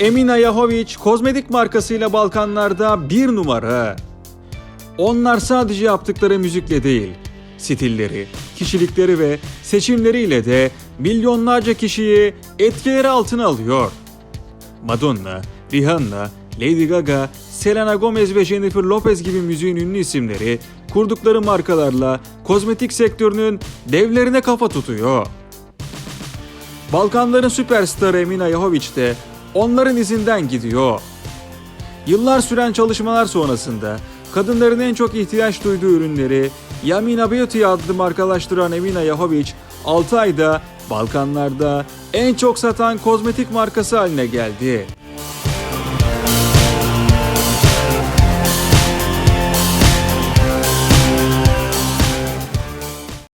Emina Yahovic kozmetik markasıyla Balkanlarda bir numara. Onlar sadece yaptıkları müzikle değil, stilleri, kişilikleri ve seçimleriyle de milyonlarca kişiyi etkileri altına alıyor. Madonna, Rihanna, Lady Gaga, Selena Gomez ve Jennifer Lopez gibi müziğin ünlü isimleri kurdukları markalarla kozmetik sektörünün devlerine kafa tutuyor. Balkanların süperstarı Emina Yahovic de onların izinden gidiyor. Yıllar süren çalışmalar sonrasında kadınların en çok ihtiyaç duyduğu ürünleri Yamina Beauty adlı markalaştıran Emina Yahovic 6 ayda Balkanlarda en çok satan kozmetik markası haline geldi.